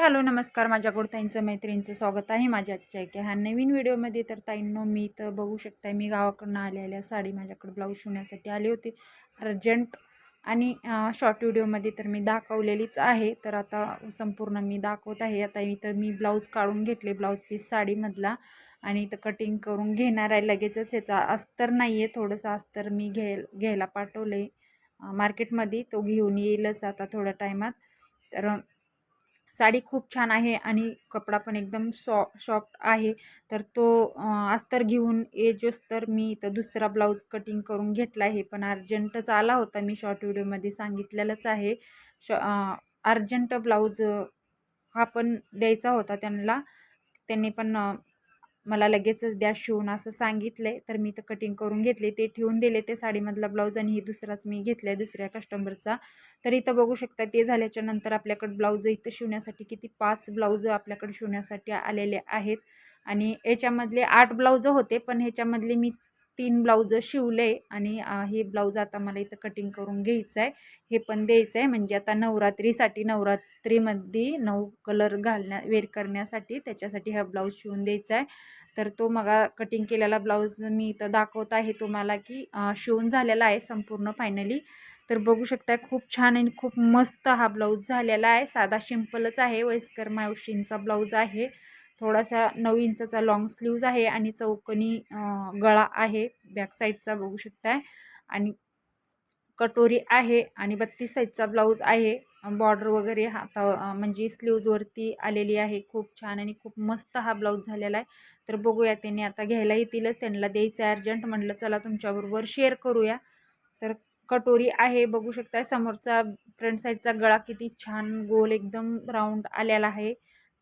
Hi hello नमस्कार. माझ्या ताईंचं मैत्रिणींचं स्वागत आहे माझ्या आजच्या एका ह्या नवीन व्हिडिओमध्ये. तर ताईंनो मी तर बघू शकताय मी गावाकडनं आलेल्या साडी माझ्याकडे ब्लाऊज शिवण्यासाठी आली होती. अर्जंट आणि शॉर्ट व्हिडिओमध्ये तर मी दाखवलेलीच आहे. तर आता संपूर्ण मी दाखवत आहे. आता मी तर मी ब्लाऊज काढून घेतले. ब्लाऊज पीस साडीमधला आणि इथं कटिंग करून घेणार आहे. लगेचच ह्याचा अस्तर नाही आहे थोडंसं अस्तर मी घे घ्यायला पाठवले मार्केटमध्ये तो घेऊन येईलच आता थोड्या टायमात. तर साडी खूप छान आहे आणि कपडा पण एकदम सॉ सॉफ्ट आहे. तर तो अस्तर घेऊन एजोस तर मी इथं दुसरा ब्लाऊज कटिंग करून घेतला आहे. पण अर्जंटच आला होता मी शॉर्ट व्हिडिओमध्ये सांगितलेलंच आहे. शॉ अर्जंट ब्लाऊज हा पण द्यायचा होता त्यांना. त्यांनी पण मला लगेचच द्या शिवून असं सांगितलं आहे तर मी तर कटिंग करून घेतले. ते ठेवून दिले ते साडीमधला ब्लाऊज आणि ही दुसराच मी घेतला आहे दुसऱ्या कस्टमरचा तर इथं बघू शकता ते झाल्याच्यानंतर आपल्याकडे ब्लाऊज इथं शिवण्यासाठी किती पाच ब्लाऊज आपल्याकडे शिवण्यासाठी आलेले आहेत. आणि याच्यामधले आठ ब्लाऊज होते पण ह्याच्यामधले मी तीन ब्लाऊज शिवले आणि हे ब्लाऊज आता मला इथं कटिंग करून घ्यायचं आहे हे पण द्यायचं आहे म्हणजे आता नवरात्रीसाठी नवरात्रीमध्ये नऊ कलर घालण्या वेअर करण्यासाठी त्याच्यासाठी हा ब्लाऊज शिवून द्यायचा आहे तर तो मगा कटिंग केलेला ब्लाऊज मी इथं दाखवत आहे तुम्हाला की शिवून झालेला आहे संपूर्ण फायनली तर बघू शकता खूप छान आणि खूप मस्त हा ब्लाऊज झालेला आहे. साधा सिंपलच आहे. वयस्कर मावशींचा ब्लाऊज आहे. थोडासा नऊ इंचाचा लॉंग स्लीव्ज आहे आणि चौकनी गळा आहे. बॅक साईडचा बघू शकताय. आणि कटोरी आहे आणि बत्तीस साईजचा ब्लाऊज आहे. बॉर्डर वगैरे हाता म्हणजे स्लीव्जवरती आलेली आहे. खूप छान आणि खूप मस्त हा ब्लाऊज झालेला आहे. तर बघूया त्यांनी आता घ्यायला येतीलच. त्यांना द्यायचं आहे अर्जंट म्हटलं चला तुमच्याबरोबर शेअर करूया. तर कटोरी आहे. बघू शकताय समोरचा फ्रंट साईडचा गळा किती छान गोल एकदम राऊंड आलेला आहे.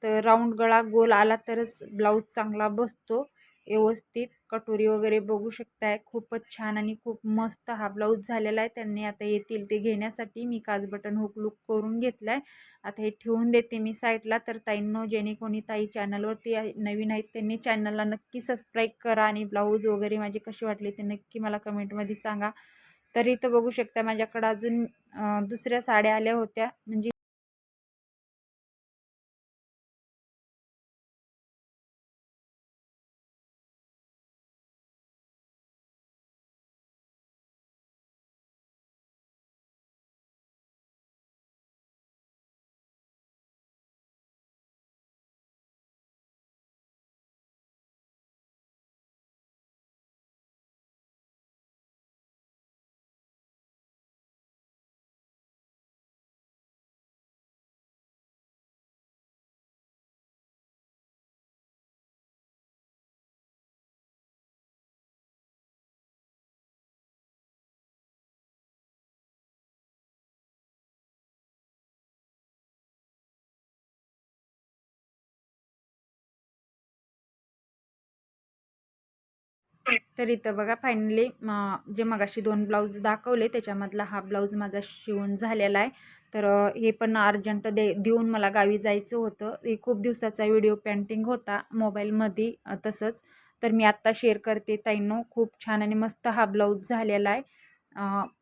तर राऊंड गळा गोल आला तरच ब्लाऊज चांगला बसतो. व्यवस्थित कटोरी वगैरे बघू शकताय. खूपच छान आणि खूप मस्त हा ब्लाऊज झालेला आहे. त्यांनी आता येतील ते घेण्यासाठी. मी काज बटन हुक लुक करून घेतला आहे आता हे ठेवून देते मी साईडला तर ताईंनो जेणे कोणी ताई चॅनलवरती नवीन आहेत त्यांनी चॅनलला नक्की सबस्क्राईब करा आणि ब्लाऊज वगैरे माझे कसे वाटले ते नक्की मला कमेंटमध्ये सांगा. तरी इथं बघू शकता माझ्याकडं अजून दुसऱ्या साड्या आल्या होत्या. म्हणजे तर इथं बघा फायनली जे मगाशी दोन ब्लाऊज दाखवले त्याच्यामधला हा ब्लाऊज माझा शिवून झालेला आहे. तर हे पण अर्जंट दे देऊन मला गावी जायचं होतं. हे खूप दिवसाचा व्हिडिओ पेंटिंग होता मोबाईलमध्ये तसंच. तर मी आत्ता शेअर करते ताईंनो. खूप छान आणि मस्त हा ब्लाऊज झालेला आहे.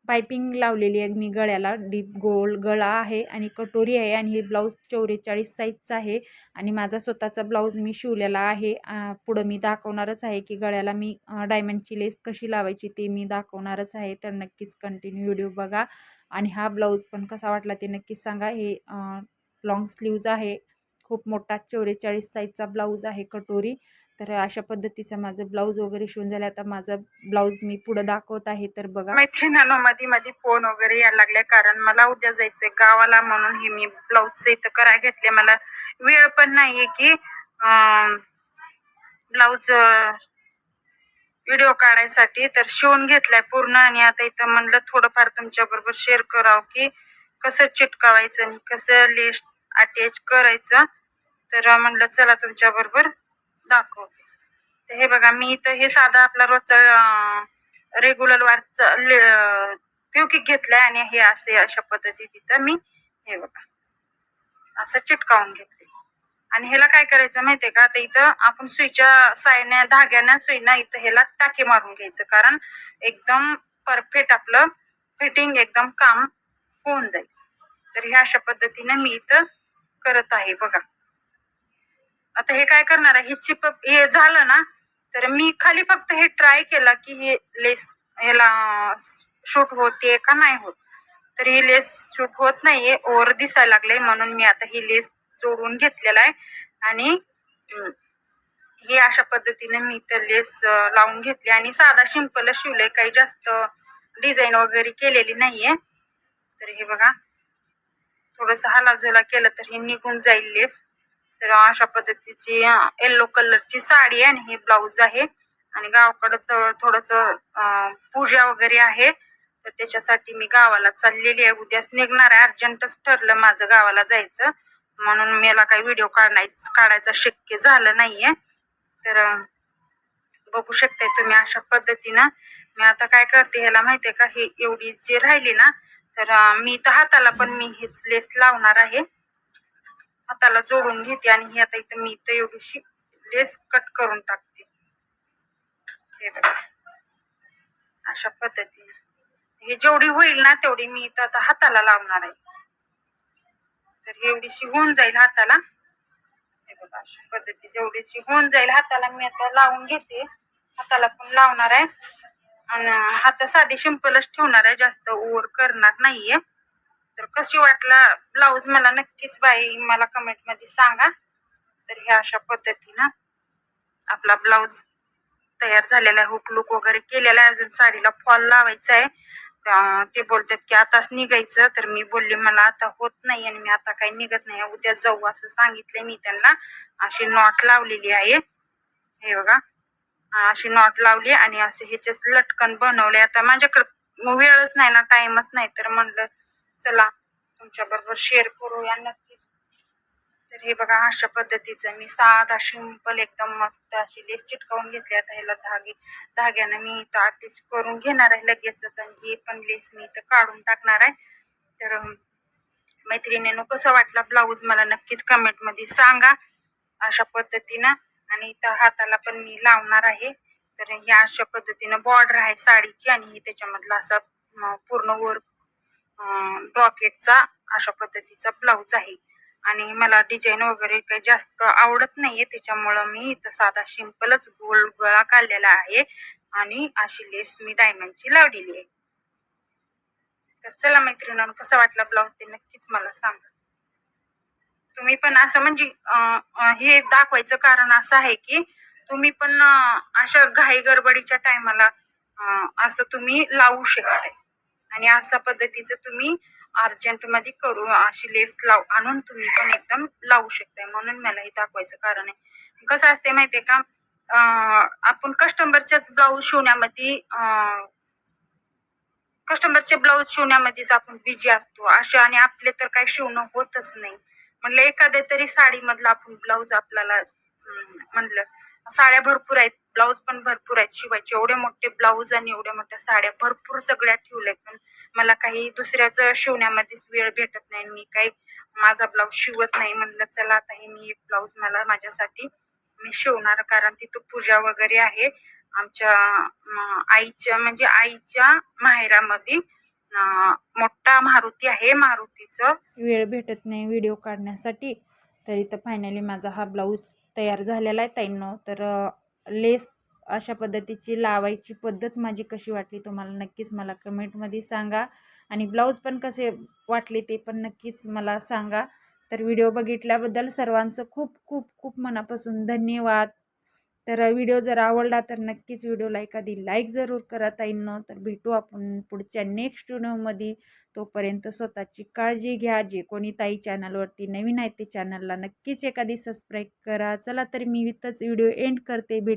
पायपिंग लावलेली आहे मी गळ्याला. डीप गोल गळा आहे आणि कटोरी आहे आणि हे ब्लाऊज चौवेचाळीस साईजचा आहे आणि माझा स्वतःचा ब्लाऊज मी शिवलेला आहे. पुढं मी दाखवणारच आहे की गळ्याला मी डायमंडची लेस कशी लावायची ते मी दाखवणारच आहे. तर नक्कीच कंटिन्यू व्हिडिओ बघा आणि हा ब्लाऊज पण कसा वाटला ते नक्कीच सांगा. हे लाँग स्लीव्ज आहे. खूप मोठा चौवेचाळीस साईजचा ब्लाऊज आहे कटोरी. तर अशा पद्धतीचं माझं ब्लाऊज वगैरे शिवून झालं. आता माझं ब्लाऊज मी पुढे दाखवत आहे तर बघा. मैत्रिणींनो मध्ये मध्ये फोन वगैरे यायला लागले कारण मला उद्या जायचंय गावाला म्हणून हे मी ब्लाऊजचं इथं करायला घेतले. मला वेळ पण नाहीये की ब्लाऊज व्हिडिओ काढायसाठी. तर शिवून घेतलाय पूर्ण आणि आता इथं म्हणलं थोडंफार तुमच्या बरोबर शेअर करावं की कसं चिटकावायचं आणि कसं लेस अटॅच करायचं. तर म्हणलं चला तुमच्या बरोबर दाखवते तर हे बघा मी इथं हे साधा आपला रोजचा रेग्युलर वारचा प्युकिक घेतलाय आणि हे असे अशा पद्धती तिथं मी हे बघा असं चिटकावून घेतले आणि ह्याला काय करायचं माहितीये का? तर इथं आपण सुईच्या सायने धाग्यानं सुईना इथं ह्याला टाके मारून घ्यायचं. कारण एकदम परफेक्ट आपलं फिटिंग एकदम काम होऊन जाईल. तर ह्या अशा पद्धतीने मी इथं करत आहे बघा. आता हे काय करणार आहे? हे चिप हे झालं ना तर मी खाली फक्त हे ट्राय केला की हे लेस ह्याला शूट होते का नाही होत? तर ही लेस शूट होत नाहीये ओवर दिसायला लागले म्हणून मी आता ही लेस जोडून घेतलेला आहे. आणि हे अशा पद्धतीने मी तर लेस लावून घेतली. आणि साधा सिंपल शिवलंय काही जास्त डिझाईन वगैरे केलेली नाहीये. तर हे बघा थोडस हलाझोला केलं तर हे निघून जाईल लेस तर अशा पद्धतीची येल्लो कलरची साडी आणि हे ब्लाऊज आहे. आणि गावाकडं थोडस पूजा वगैरे आहे. तर त्याच्यासाठी मी गावाला चाललेली आहे. उद्याच निघणार आहे. अर्जंटच ठरलं माझं गावाला जायचं. म्हणून मला काही व्हिडिओ काढाय काढायचं शक्य झालं नाहीये. तर बघू शकताय तुम्ही अशा पद्धतीनं. मी आता काय करते ह्याला माहितीये का? हे एवढी जी राहिली ना तर मी तर हाताला पण मी हेच लेस लावणार आहे. हाताला जोडून घेते आणि ही आता इथं मी इथं एवढीशी लेस कट करून टाकते. हे बघा. अशा पद्धतीने. हे जेवढी होईल ना तेवढी मी इथं आता हाताला लावणार आहे. तर एवढीशी होऊन जाईल हाताला. हे बघा अशा पद्धती जेवढीशी होऊन जाईल हाताला मी आता लावून घेते. हाताला पण लावणार आहे. आणि हात साधी सिंपलच ठेवणार आहे. जास्त ओव्हर करणार नाहीये. तर कशी वाटला? ब्लाऊज मला नक्कीच बाई मला कमेंटमध्ये सांगा. तर ह्या अशा पद्धतीनं आपला ब्लाऊज तयार झालेला आहे. हुक लुक वगैरे केलेला आहे. अजून साडीला फॉल लावायचा आहे. ते बोलतात की आताच निघायचं. तर मी बोलले मला आता होत नाही आणि मी आता काही निघत नाही. उद्या जाऊ असं सांगितलंय मी त्यांना. अशी नॉट लावलेली आहे. हे बघा. अशी नॉट लावली आणि असे ह्याचेच लटकन बनवले आता माझ्याकडे वेळच नाही ना टाइमच नाही. तर म्हणलं चला तुमच्या बरोबर शेअर करूया नक्कीच. तर हे बघा अशा पद्धतीचं मी साधा सिंपल एकदम मस्त अशी लेस चिटकावून घेतली आता ह्याला धागे धाग्यानं मी इथं अटॅच करून घेणार आहे लगेचच आणि हे पण लेस मी इथं काढून टाकणार आहे. तर मैत्रिणीनं कसं वाटला ब्लाऊज मला नक्कीच कमेंटमध्ये सांगा. अशा पद्धतीनं आणि इथं हाताला पण मी लावणार आहे. तर ह्या अशा पद्धतीनं बॉर्डर आहे साडीची आणि हे त्याच्यामधला असा पूर्ण वर ब्रॉकेटचा अशा पद्धतीचा ब्लाऊज आहे. आणि मला डिझाईन वगैरे काही जास्त आवडत नाहीये त्याच्यामुळं मी इथं साधा सिंपलच गोल गळा काढलेला आहे. आणि अशी लेस मी डायमंडची लावलेली आहे. तर चला मैत्रिणीनं कसा वाटला ब्लाऊज ते नक्कीच मला सांगा. तुम्ही पण असं म्हणजे हे दाखवायचं कारण असं आहे की तुम्ही पण अशा घाई गडबडीच्या टायमाला असं तुम्ही लावू शकताय. आणि अशा पद्धतीचं तुम्ही अर्जंटमध्ये करू अशी लेस लाव आणून तुम्ही पण एकदम लावू शकताय. म्हणून मला हे दाखवायचं कारण आहे. कसं असते माहितीये का? आपण कस्टमरच्याच ब्लाऊज शिवण्यामध्ये कस्टमरचे ब्लाऊज शिवण्यामध्येच आपण बिझी असतो. असे आणि आपले तर काही शिवणं होतच नाही. म्हणलं एखाद्या तरी साडीमधला आपण ब्लाऊज आपल्याला म्हणलं साड्या भरपूर आहेत. ब्लाऊज पण भरपूर आहेत शिवायचे. एवढे मोठे ब्लाऊज आणि एवढ्या मोठ्या साड्या भरपूर सगळ्या ठेवल्या पण मला काही दुसऱ्याचं शिवण्यामध्येच वेळ भेटत नाही. मी काही माझा ब्लाऊज शिवत नाही. म्हणलं चला आता हे मी एक ब्लाऊज मला माझ्यासाठी मी शिवणार. कारण तिथं पूजा वगैरे आहे. आमच्या आईच्या म्हणजे आईच्या माहेरामध्ये मोठा मारुती आहे मारुतीचं. वेळ भेटत नाही. व्हिडिओ काढण्यासाठी. तर इथं फायनली माझा हा ब्लाऊज तयार झालेला आहे ताईंनो. तर लेस अशा पद्धतीची लावायची पद्धत माझी कशी वाटली तुम्हाला नक्कीच मला कमेंटमध्ये सांगा. आणि ब्लाऊज पण कसे वाटले ते पण नक्कीच मला सांगा. तर व्हिडिओ बघितल्याबद्दल सर्वांचं खूप खूप खूप मनापासून धन्यवाद. तर व्हिडिओ जर आवडला तर नक्कीच व्हिडिओला एखादी लाईक जरूर करा ताईंनो. तर भेटू आपण पुढच्या नेक्स्ट व्हिडिओमध्ये तोपर्यंत स्वतःची काळजी घ्या. जे कोणी ताई चॅनलवरती नवीन आहे ते चॅनलला नक्कीच एखादी सबस्क्राईब करा. चला तर मी इथंच व्हिडिओ एंड करते. भेट